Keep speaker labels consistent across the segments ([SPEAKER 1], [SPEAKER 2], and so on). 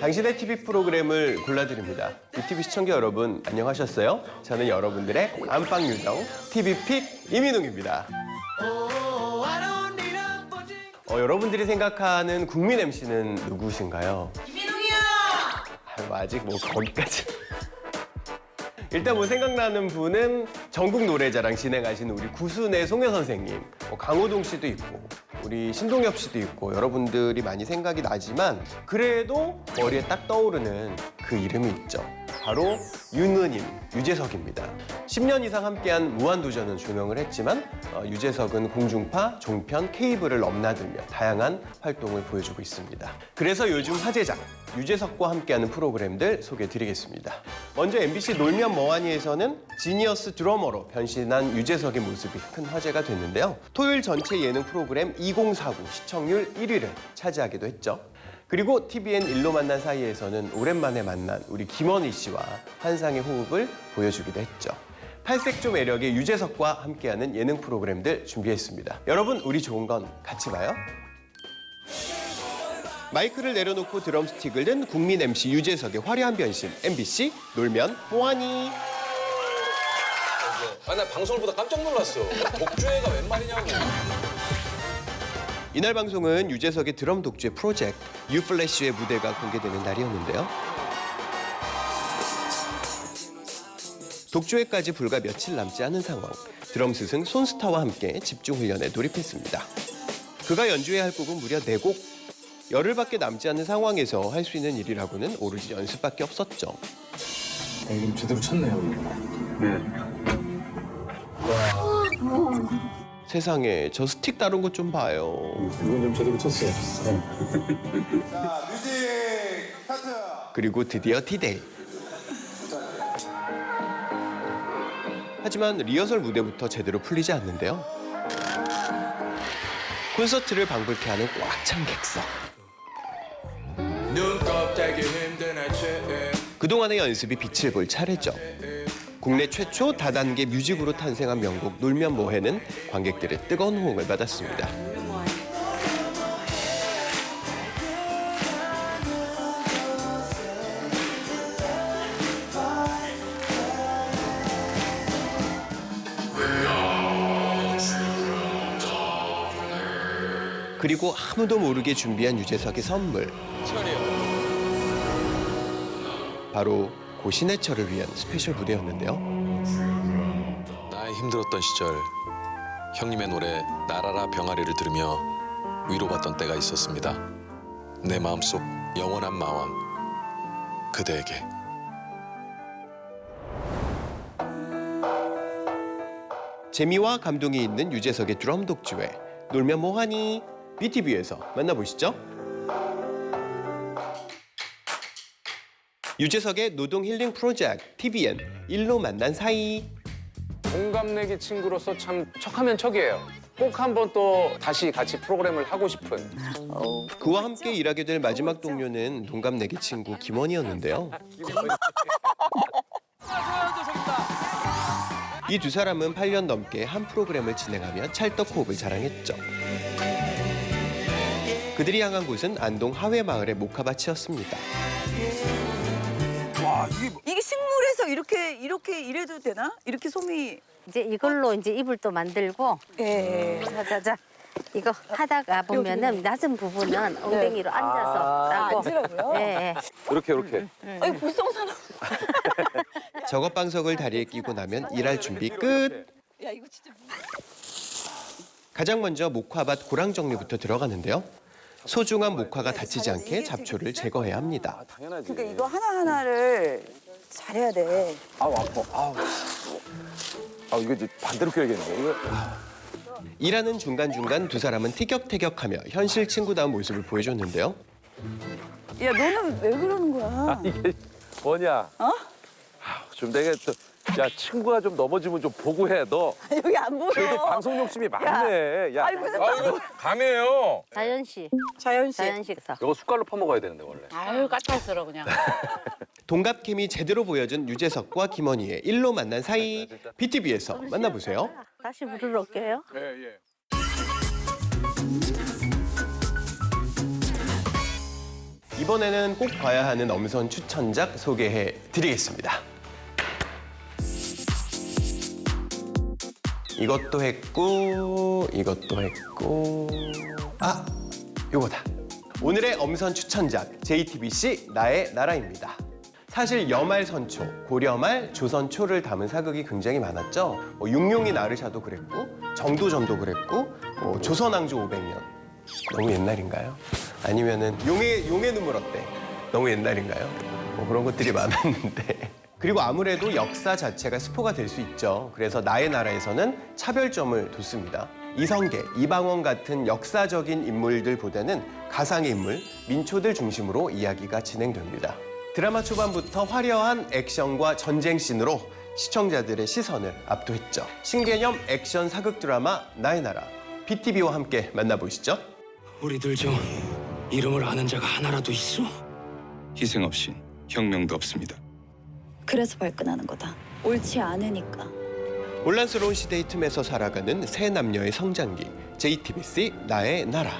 [SPEAKER 1] 당신의 TV 프로그램을 골라드립니다. BTV 시청자 여러분 안녕하셨어요? 저는 여러분들의 안방 요정 TV픽 이민웅입니다. 어, 여러분들이 생각하는 국민 MC는 누구신가요?
[SPEAKER 2] 이민웅이야!
[SPEAKER 1] 아유, 아직 뭐 거기까지. 일단 뭐 생각나는 분은 전국 노래자랑 진행하시는 우리 구순의 송여 선생님, 뭐 강호동 씨도 있고 우리 신동엽 씨도 있고 여러분들이 많이 생각이 나지만 그래도 머리에 딱 떠오르는 그 이름이 있죠. 바로 윤느님, 유재석입니다. 10년 이상 함께한 무한도전은 조명을 했지만 어, 유재석은 공중파, 종편, 케이블을 넘나들며 다양한 활동을 보여주고 있습니다. 그래서 요즘 화제작 유재석과 함께하는 프로그램들 소개해드리겠습니다. 먼저 MBC 놀면 뭐하니에서는 지니어스 드러머로 변신한 유재석의 모습이 큰 화제가 됐는데요. 토요일 전체 예능 프로그램 2049 시청률 1위를 차지하기도 했죠. 그리고 TVN 일로 만난 사이에서는 오랜만에 만난 우리 김원희 씨와 환상의 호흡을 보여주기도 했죠. 탈색조 매력의 유재석과 함께하는 예능 프로그램들 준비했습니다. 여러분, 우리 좋은 건 같이 봐요. 마이크를 내려놓고 드럼 스틱을 든 국민 MC 유재석의 화려한 변신 MBC 놀면 뭐하니
[SPEAKER 3] 아, 나 방송을 보다 깜짝 놀랐어. 독주회가 웬 말이냐고.
[SPEAKER 1] 이날 방송은 유재석의 드럼 독주의 프로젝트 유플래시의 무대가 공개되는 날이었는데요. 독주회까지 불과 며칠 남지 않은 상황. 드럼 스승 손스타와 함께 집중 훈련에 돌입했습니다. 그가 연주해야 할 곡은 무려 네곡 열흘밖에 남지 않은 상황에서 할 수 있는 일이라고는 오로지 연습밖에 없었죠.
[SPEAKER 4] 이름 제대로 쳤네요.
[SPEAKER 1] 세상에 저 스틱 다룬 것좀 봐요.
[SPEAKER 4] 이건 좀 제대로 쳤어요.
[SPEAKER 5] 자, 뮤직 스타트!
[SPEAKER 1] 그리고 드디어 디데이. 하지만 리허설 무대부터 제대로 풀리지 않는데요. 콘서트를 방불케 하는 꽉 찬 객석. 그동안의 연습이 빛을 볼 차례죠. 국내 최초 다단계 뮤직으로 탄생한 명곡 놀면 뭐해는 관객들의 뜨거운 호응을 받았습니다. 그리고 아무도 모르게 준비한 유재석의 선물. 바로 고신해철을 위한 스페셜 무대였는데요.
[SPEAKER 3] 나의 힘들었던 시절 형님의 노래 나라라 병아리를 들으며 위로받던 때가 있었습니다. 내 마음속 영원한 마왕 그대에게.
[SPEAKER 1] 재미와 감동이 있는 유재석의 드럼 독주회 놀면 뭐하니 BTV에서 만나보시죠. 유재석의 노동 힐링 프로젝트 TVN 일로 만난 사이
[SPEAKER 6] 동갑내기 친구로서 참 척하면 척이에요. 꼭 한번 또 다시 같이 프로그램을 하고 싶은.
[SPEAKER 1] 그와 함께 일하게 될 마지막 동료는 동갑내기 친구 김원희였는데요. 이 두 사람은 8년 넘게 한 프로그램을 진행하며 찰떡 호흡을 자랑했죠. 그들이 향한 곳은 안동 하회마을의 목화밭이었습니다.
[SPEAKER 2] 이게 식물에서 이렇게 이렇게 이래도 되나? 이렇게 솜이
[SPEAKER 7] 이제 이걸로 이제 이불 또 만들고
[SPEAKER 2] 예.
[SPEAKER 7] 자자자 이거 하다가 보면은 낮은 부분은 엉덩이로 앉아서 따고
[SPEAKER 2] 앉으라고요?
[SPEAKER 7] 예, 예.
[SPEAKER 6] 이렇게 이렇게.
[SPEAKER 2] 아니 불성사나.
[SPEAKER 1] 작업 방석을 다리에 끼고 나면 일할 준비 끝.
[SPEAKER 2] 야 이거 진짜
[SPEAKER 1] 가장 먼저 목화밭 고랑 정리부터 들어가는데요. 소중한 목화가 다치지 않게 잡초를 제거해야 합니다.
[SPEAKER 6] 당연하지.
[SPEAKER 2] 그러니까 이거 하나 하나를 잘해야 돼.
[SPEAKER 6] 아우 아파. 아우. 아 이거 이제 반대로 껴야겠네. 이거.
[SPEAKER 1] 일하는 중간중간 두 사람은 티격태격하며 현실 친구다운 모습을 보여줬는데요.
[SPEAKER 2] 야 너는 왜 그러는 거야?
[SPEAKER 8] 이게 뭐냐?
[SPEAKER 2] 어?
[SPEAKER 8] 아우, 좀 내가 또, 야 친구가 좀 넘어지면 좀 보고 해. 너
[SPEAKER 2] 여기 안 보여.
[SPEAKER 8] 그래도 방송 욕심이 많네. 야,
[SPEAKER 2] 아니 무슨
[SPEAKER 6] 아 이거 감이에요.
[SPEAKER 7] 자연 씨,
[SPEAKER 2] 자연 씨.
[SPEAKER 7] 자연 씨서
[SPEAKER 8] 이거 숟갈로 퍼먹어야 되는데 원래.
[SPEAKER 9] 아유 까탈스러워 그냥.
[SPEAKER 1] 동갑 케미 제대로 보여준 유재석과 김원희의 일로 만난 사이 BTV에서 만나보세요.
[SPEAKER 7] 다시 부르러 올게요.
[SPEAKER 6] 예 예.
[SPEAKER 1] 이번에는 꼭 봐야 하는 엄선 추천작 소개해 드리겠습니다. 이것도 했고 이것도 했고 아 요거다. 오늘의 엄선 추천작 JTBC 나의 나라입니다. 사실 여말 선초, 고려말, 조선초를 담은 사극이 굉장히 많았죠. 뭐 육룡이 나르샤도 그랬고 정도전도 그랬고 뭐 조선왕조 500년 너무 옛날인가요? 아니면은 용의 용의 눈물 어때? 너무 옛날인가요? 뭐 그런 것들이 많았는데 그리고 아무래도 역사 자체가 스포가 될 수 있죠. 그래서 나의 나라에서는 차별점을 뒀습니다. 이성계, 이방원 같은 역사적인 인물들보다는 가상의 인물, 민초들 중심으로 이야기가 진행됩니다. 드라마 초반부터 화려한 액션과 전쟁 씬으로 시청자들의 시선을 압도했죠. 신개념 액션 사극 드라마 나의 나라. BTV와 함께 만나보시죠.
[SPEAKER 9] 우리들 중 이름을 아는 자가 하나라도 있어?
[SPEAKER 10] 희생 없이 혁명도 없습니다.
[SPEAKER 11] 그래서 발끈하는 거다. 옳지 않으니까.
[SPEAKER 1] 혼란스러운 시대의 틈에서 살아가는 새 남녀의 성장기. JTBC 나의 나라.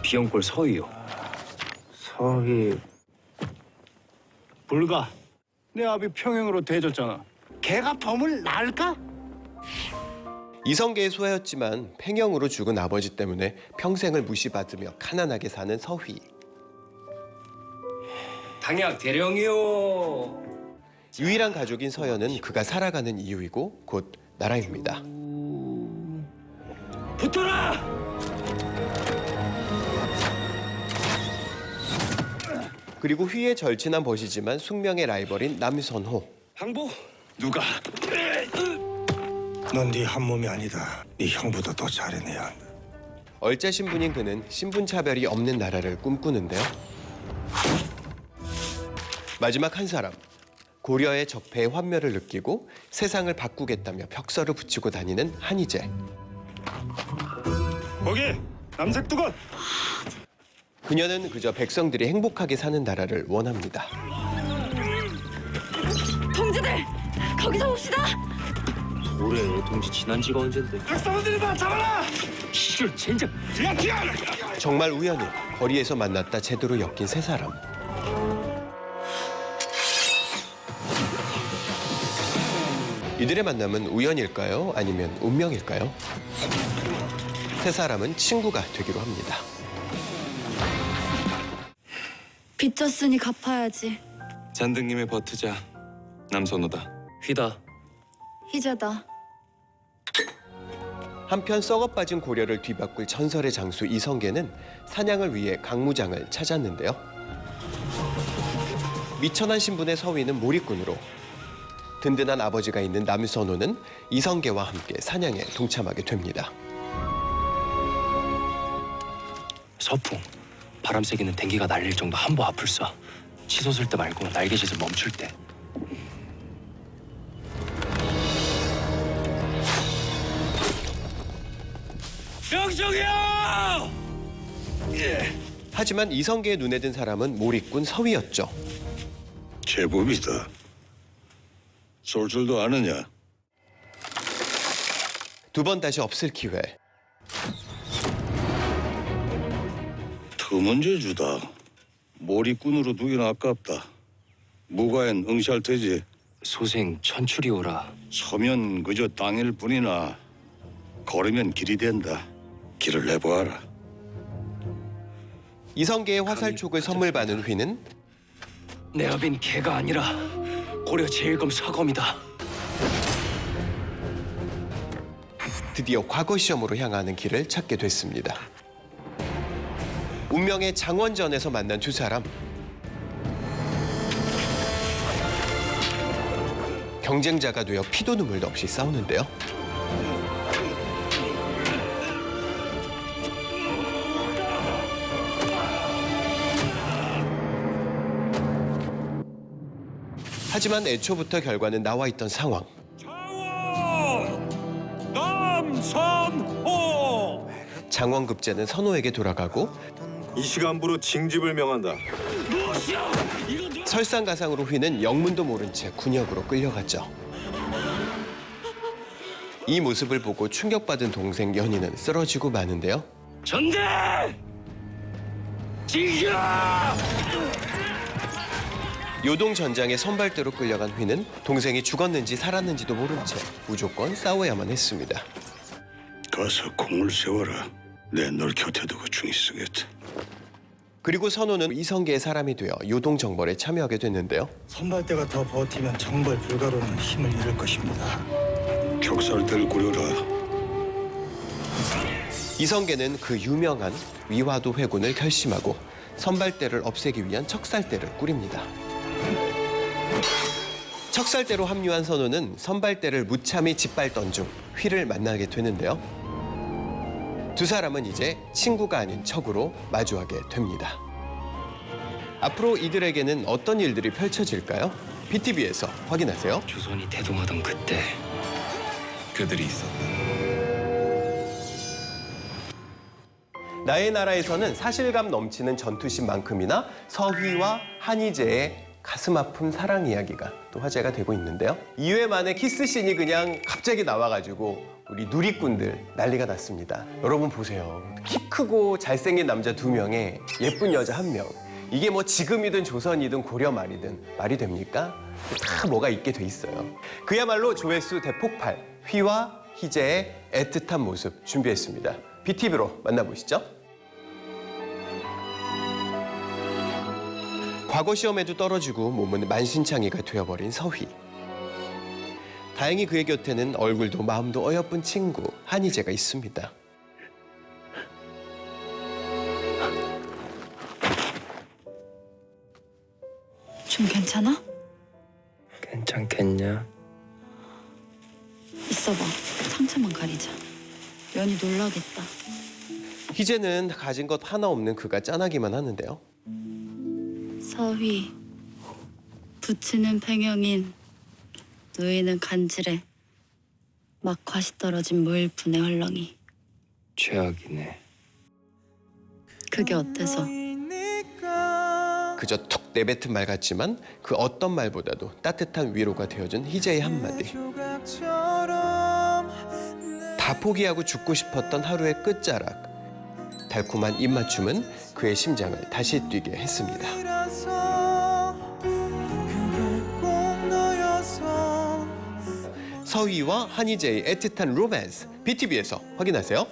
[SPEAKER 9] 비영골 서희요.
[SPEAKER 4] 서희 불가. 내 아비 평행으로 대졌잖아. 걔가 범을 날까?
[SPEAKER 1] 이성계의 소아였지만 팽형으로 죽은 아버지 때문에 평생을 무시받으며 가난하게 사는 서휘.
[SPEAKER 9] 당약 대령이요.
[SPEAKER 1] 유일한 가족인 서연은 그가 살아가는 이유이고 곧 나라입니다.
[SPEAKER 9] 붙어라!
[SPEAKER 1] 그리고 휘의 절친한 벗이지만 숙명의 라이벌인 남선호.
[SPEAKER 9] 항복.
[SPEAKER 10] 누가?
[SPEAKER 5] 넌 네 한 몸이 아니다. 네 형보다 더 잘해내야 한다.
[SPEAKER 1] 얼짜 신분인 그는 신분 차별이 없는 나라를 꿈꾸는데요. 마지막 한 사람. 고려의 적폐의 환멸을 느끼고 세상을 바꾸겠다며 벽서를 붙이고 다니는 한희재.
[SPEAKER 5] 거기 남색 두건
[SPEAKER 1] 그녀는 그저 백성들이 행복하게 사는 나라를 원합니다.
[SPEAKER 11] 동지들 거기서 봅시다.
[SPEAKER 9] 올해 동지 지난 지가 언젠데?
[SPEAKER 5] 백성들이 다 잡아라.
[SPEAKER 9] 이걸 젠장.
[SPEAKER 1] 정말 우연히 거리에서 만났다 제대로 엮인 세 사람. 이들의 만남은 우연일까요? 아니면 운명일까요? 세 사람은 친구가 되기로 합니다.
[SPEAKER 11] 빚졌으니 갚아야지.
[SPEAKER 10] 잔등님의 버트자 남선호다.
[SPEAKER 9] 휘다.
[SPEAKER 11] 희자다.
[SPEAKER 1] 한편 썩어빠진 고려를 뒤바꿀 전설의 장수 이성계는 사냥을 위해 강무장을 찾았는데요. 미천한 신분의 서위는 몰입꾼으로 든든한 아버지가 있는 남선호는 이성계와 함께 사냥에 동참하게 됩니다.
[SPEAKER 9] 서풍. 바람 세기는 댕기가 날릴 정도 한보 앞을 쏴. 치솟을 때 말고 날개짓을 멈출 때. 명정이야!
[SPEAKER 1] 하지만 이성계의 눈에 든 사람은 몰입꾼 서위였죠.
[SPEAKER 5] 제법이다. 쏠 줄도 아느냐?
[SPEAKER 1] 두 번 다시 없을 기회.
[SPEAKER 5] 터문제주다. 몰입꾼으로 두긴 아깝다. 무가엔 응시할 테지.
[SPEAKER 9] 소생 천출이오라.
[SPEAKER 5] 서면 그저 땅일 뿐이나 걸으면 길이 된다. 길을 내보아라.
[SPEAKER 1] 이성계의 화살촉을 선물 받은 휘는
[SPEAKER 9] 내 아빈 개가 아니라 고려 제일검 사검이다.
[SPEAKER 1] 드디어 과거 시험으로 향하는 길을 찾게 됐습니다. 운명의 장원전에서 만난 두 사람. 경쟁자가 되어 피도 눈물도 없이 싸우는데요. 하지만 애초부터 결과는 나와 있던 상황.
[SPEAKER 5] 남선호!
[SPEAKER 1] 장원급제는 선호에게 돌아가고
[SPEAKER 5] 이 시간부로 징집을 명한다.
[SPEAKER 1] 설상가상으로 휘는 영문도 모른 채 군역으로 끌려가죠. 이 모습을 보고 충격받은 동생 연희는 쓰러지고 마는데요.
[SPEAKER 9] 전대!
[SPEAKER 1] 요동 전장의 선발대로 끌려간 휘는 동생이 죽었는지 살았는지도 모른 채 무조건 싸워야만 했습니다.
[SPEAKER 5] 가서 공을 세워라. 내 널 곁에 두고 중히 쓰겠다.
[SPEAKER 1] 그리고 선호는 이성계의 사람이 되어 요동 정벌에 참여하게 됐는데요.
[SPEAKER 4] 선발대가 더 버티면 정벌 불가로는 힘을 잃을 것입니다.
[SPEAKER 5] 격살대를 꾸려라.
[SPEAKER 1] 이성계는 그 유명한 위화도 회군을 결심하고 선발대를 없애기 위한 척살대를 꾸립니다. 척살대로 합류한 선호는 선발대를 무참히 짓밟던 중 휘를 만나게 되는데요. 두 사람은 이제 친구가 아닌 척으로 마주하게 됩니다. 앞으로 이들에게는 어떤 일들이 펼쳐질까요? BTV에서 확인하세요.
[SPEAKER 9] 조선이 대동하던 그때
[SPEAKER 10] 그들이 있었다.
[SPEAKER 1] 나의 나라에서는 사실감 넘치는 전투신만큼이나 서휘와 한희재의 가슴 아픈 사랑 이야기가 또 화제가 되고 있는데요. 2회 만에 키스씬이 그냥 갑자기 나와가지고 우리 누리꾼들 난리가 났습니다. 여러분 보세요. 키 크고 잘생긴 남자 두 명에 예쁜 여자 한 명. 이게 뭐 지금이든 조선이든 고려 말이든 말이 됩니까? 다 뭐가 있게 돼 있어요. 그야말로 조회수 대폭발, 휘와 희재의 애틋한 모습 준비했습니다. BTV로 만나보시죠. 과거 시험에도 떨어지고 몸은 만신창이가 되어버린 서휘. 다행히 그의 곁에는 얼굴도 마음도 어여쁜 친구 한희재가 있습니다.
[SPEAKER 11] 좀 괜찮아?
[SPEAKER 9] 괜찮겠냐?
[SPEAKER 11] 있어봐. 상처만 가리자. 연이 놀라겠다.
[SPEAKER 1] 희재는 가진 것 하나 없는 그가 짠하기만 하는데요.
[SPEAKER 11] 서휘. 부치는 팽영인. 누이는 간질해. 막 과시 떨어진 무일푼의 헐렁이.
[SPEAKER 9] 최악이네.
[SPEAKER 11] 그게 어때서?
[SPEAKER 1] 그저 툭 내뱉은 말 같지만 그 어떤 말보다도 따뜻한 위로가 되어준 희재의 한마디. 다 포기하고 죽고 싶었던 하루의 끝자락. 달콤한 입맞춤은 그의 심장을 다시 뛰게 했습니다. 서희와 한희재의 애틋한 로맨스 BTV에서 확인하세요.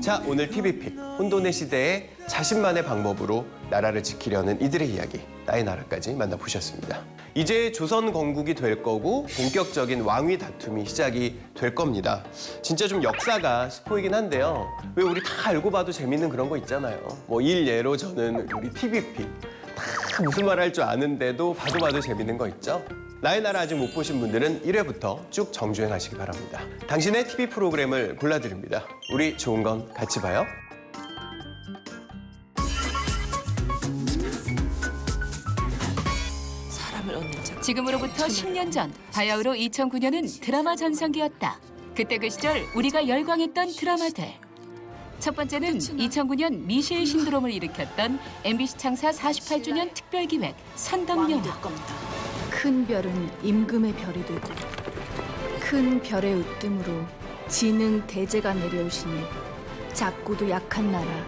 [SPEAKER 1] 자, 오늘 TV픽 혼돈의 시대에 자신만의 방법으로 나라를 지키려는 이들의 이야기 나의 나라까지 만나보셨습니다. 이제 조선 건국이 될 거고 본격적인 왕위 다툼이 시작이 될 겁니다. 진짜 좀 역사가 스포이긴 한데요. 왜 우리 다 알고 봐도 재밌는 그런 거 있잖아요. 뭐 일예로 저는 우리 TV픽 다 무슨 말 할 줄 아는데도 봐도 봐도 재밌는 거 있죠? 나의 나라 아직 못 보신 분들은 1회부터 쭉 정주행하시기 바랍니다. 당신의 TV 프로그램을 골라드립니다. 우리 좋은 건 같이 봐요.
[SPEAKER 12] 지금으로부터 10년 전 바야흐로 2009년은 드라마 전성기였다. 그때 그 시절 우리가 열광했던 드라마들. 첫 번째는 2009년 미셸 신드롬을 일으켰던 MBC 창사 48주년 특별기획 선덕영화.
[SPEAKER 11] 큰 별은 임금의 별이 되고 큰 별의 으뜸으로 지능 대제가 내려오시니 작고도 약한 나라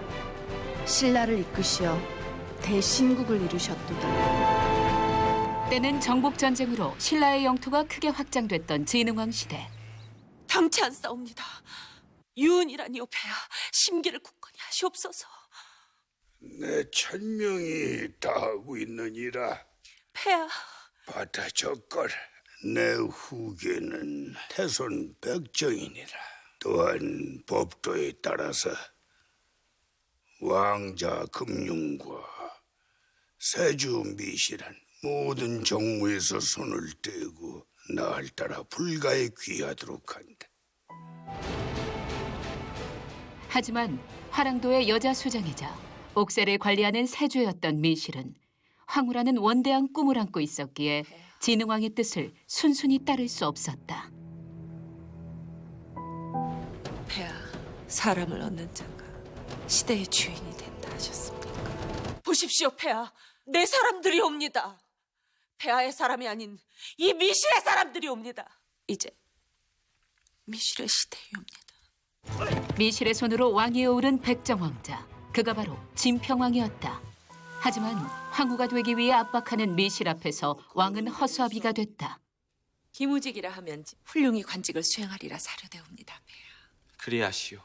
[SPEAKER 11] 신라를 이끄시어 대신국을 이루셨도다.
[SPEAKER 12] 때는 정복 전쟁으로 신라의 영토가 크게 확장됐던 진흥왕 시대.
[SPEAKER 13] 당치 않사옵니다. 유은이라니요 폐하 심기를 굳건히 하시옵소서.
[SPEAKER 5] 내 천명이 다하고 있느니라.
[SPEAKER 13] 폐하
[SPEAKER 5] 받아 적걸. 내 후계는 태손 백정이니라. 또한 법도에 따라서 왕자 금융과 세주 미실한 모든 정무에서 손을 떼고 나를 따라 불가에 귀하도록 한다.
[SPEAKER 12] 하지만 화랑도의 여자 수장이자 옥세를 관리하는 세조였던 미실은 황후라는 원대한 꿈을 안고 있었기에 진흥왕의 뜻을 순순히 따를 수 없었다.
[SPEAKER 13] 폐하 사람을 얻는 자가 시대의 주인이 된다 하셨습니까? 보십시오 폐하 내 사람들이 옵니다. 폐하의 사람이 아닌 이 미실의 사람들이 옵니다. 이제 미실의 시대이옵니다.
[SPEAKER 12] 미실의 손으로 왕위에 오른 백정왕자. 그가 바로 진평왕이었다. 하지만 황후가 되기 위해 압박하는 미실 앞에서 왕은 허수아비가 됐다.
[SPEAKER 13] 기무직이라 하면 훌륭히 관직을 수행하리라 사료되옵니다.
[SPEAKER 9] 그리하시오.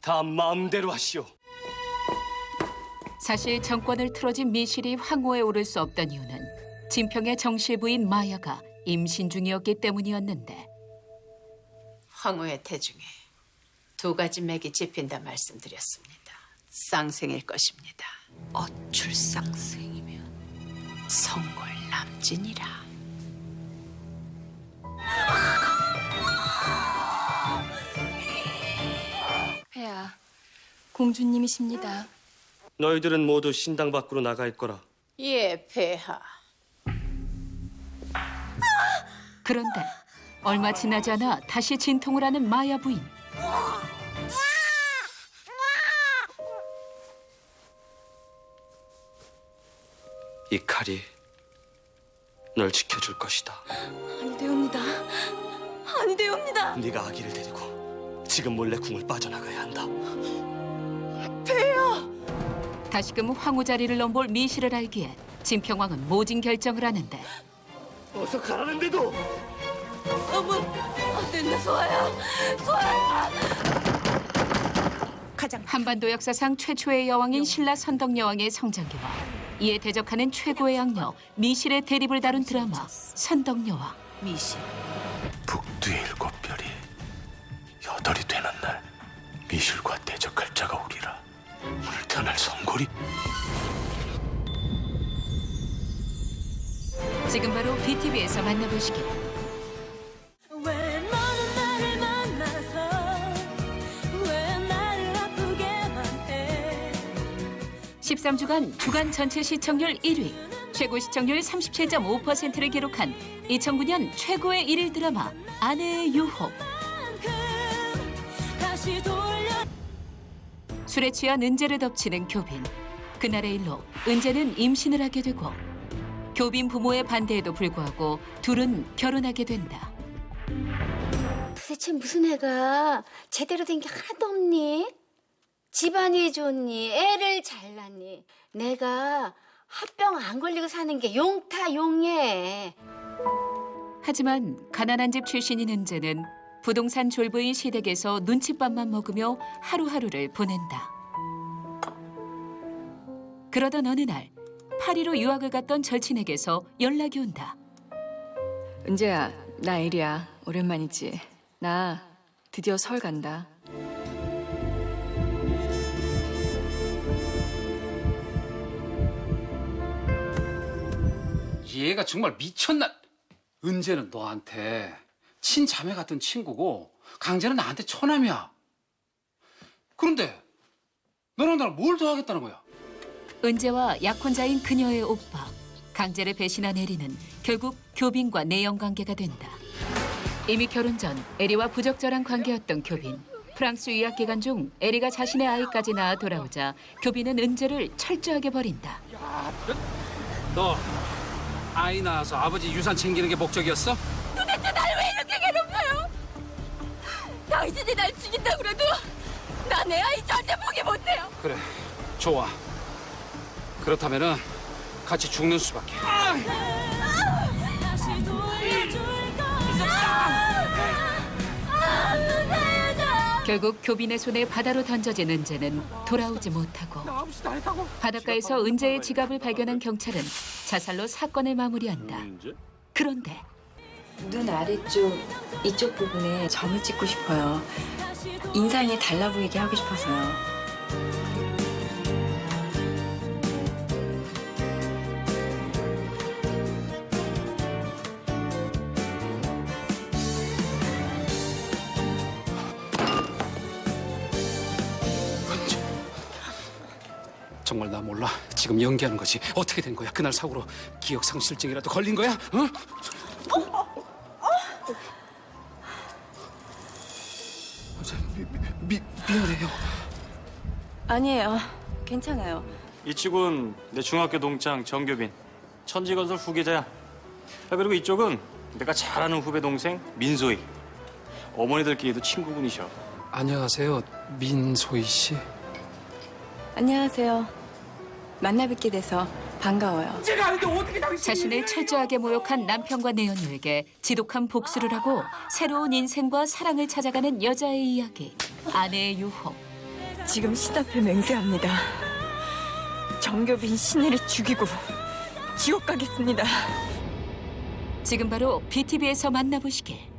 [SPEAKER 9] 다음 마음대로 하시오.
[SPEAKER 12] 사실 정권을 틀어진 미실이 황후에 오를 수 없던 이유는 진평의 정실 부인 마야가 임신 중이었기 때문이었는데
[SPEAKER 13] 황후의 태중에 두 가지 맥이 짚힌다 말씀드렸습니다. 쌍생일 것입니다. 어출 쌍생이면 성골 남진이라.
[SPEAKER 11] 폐하, 공주님이십니다.
[SPEAKER 9] 너희들은 모두 신당 밖으로 나갈 거라.
[SPEAKER 13] 예, 폐하.
[SPEAKER 12] 그런데 얼마 지나지 않아 다시 진통을 하는 마야 부인.
[SPEAKER 9] 이 칼이 널 지켜줄 것이다.
[SPEAKER 11] 아니 되옵니다. 아니 되옵니다.
[SPEAKER 9] 네가 아기를 데리고 지금 몰래 궁을 빠져나가야 한다.
[SPEAKER 12] 다시금 황후 자리를 넘볼 미실을 알기에 진평왕은 모진 결정을 하는데
[SPEAKER 9] 어서 가라는데도
[SPEAKER 11] 어머, 안 된다, 소아야. 소아야.
[SPEAKER 12] 한반도 역사상 최초의 여왕인 신라 선덕 여왕의 성장기와 이에 대적하는 최고의 악녀 미실의 대립을 다룬 드라마 선덕 여왕.
[SPEAKER 13] 미실.
[SPEAKER 5] 북두의 일곱 별이 여덟이 되는 날 미실과 대적할 자가 오리라. 오늘 태어날 성골이
[SPEAKER 12] 지금 바로 BTV에서 만나보시길.
[SPEAKER 11] 왜
[SPEAKER 12] 13주간 주간 전체 시청률 1위, 최고 시청률 37.5%를 기록한 2009년 최고의 일일 드라마 아내의 유혹. 술에 취한 은재를 덮치는 교빈. 그날의 일로 은재는 임신을 하게 되고 교빈 부모의 반대에도 불구하고 둘은 결혼하게 된다.
[SPEAKER 7] 도대체 무슨 애가 제대로 된 게 하나도 없니? 집안이 좋니? 애를 잘 낳니? 내가 합병 안 걸리고 사는 게 용타 용해.
[SPEAKER 12] 하지만 가난한 집 출신인 은재는 부동산 졸부인 시댁에서 눈칫밥만 먹으며 하루하루를 보낸다. 그러던 어느 날 파리로 유학을 갔던 절친에게서 연락이 온다.
[SPEAKER 11] 은재야, 나 에리야. 오랜만이지. 나 드디어 서울 간다.
[SPEAKER 14] 얘가 정말 미쳤나? 은재는 너한테 친자매 같은 친구고 강재는 나한테 처남이야. 그런데 너랑 나랑 뭘 더 하겠다는 거야?
[SPEAKER 12] 은재와 약혼자인 그녀의 오빠 강제를 배신한 에리는 결국 교빈과 내연 관계가 된다. 이미 결혼 전 에리와 부적절한 관계였던 교빈. 프랑스 유학 기간 중 에리가 자신의 아이까지 낳아 돌아오자 교빈은 은재를 철저하게 버린다.
[SPEAKER 14] 너 아이 낳아서 아버지 유산 챙기는 게 목적이었어?
[SPEAKER 11] 도대체 날 왜 이렇게 괴롭혀요? 당신이 날 죽인다 그래도 나 내 아이 절대 포기 못해요.
[SPEAKER 14] 그래, 좋아. 그렇다면은 같이 죽는 수밖에.
[SPEAKER 11] 다시 돌려줄 거야.
[SPEAKER 12] 결국 교빈의 손에 바다로 던져진 은재는 돌아오지 못하고 바닷가에서 은재의 지갑을 발견한 경찰은 자살로 사건을 마무리한다. 그런데
[SPEAKER 11] 눈 아래쪽 이쪽 부분에 점을 찍고 싶어요. 인상이 달라 보이게 하고 싶어서요.
[SPEAKER 14] 정말 나 몰라. 지금 연기하는 거지. 어떻게 된 거야? 그날 사고로 기억 상실증이라도 걸린 거야? 어? 미, 미안해요.
[SPEAKER 11] 아니에요. 괜찮아요.
[SPEAKER 9] 이쪽은 내 중학교 동창 정교빈 천지건설 후계자야. 아, 그리고 이쪽은 내가 잘 아는 후배 동생 민소희. 어머니들끼리도 친구분이셔.
[SPEAKER 14] 안녕하세요, 민소희 씨.
[SPEAKER 11] 안녕하세요. 만나 뵙게 돼서 반가워요.
[SPEAKER 12] 자신을 철저하게 모욕한 남편과 내연녀에게 지독한 복수를 하고 새로운 인생과 사랑을 찾아가는 여자의 이야기. 아내의 유혹.
[SPEAKER 11] 지금 시답에 맹세합니다. 정교빈 신혜를 죽이고 지옥 가겠습니다.
[SPEAKER 12] 지금 바로 BTV에서 만나보시길.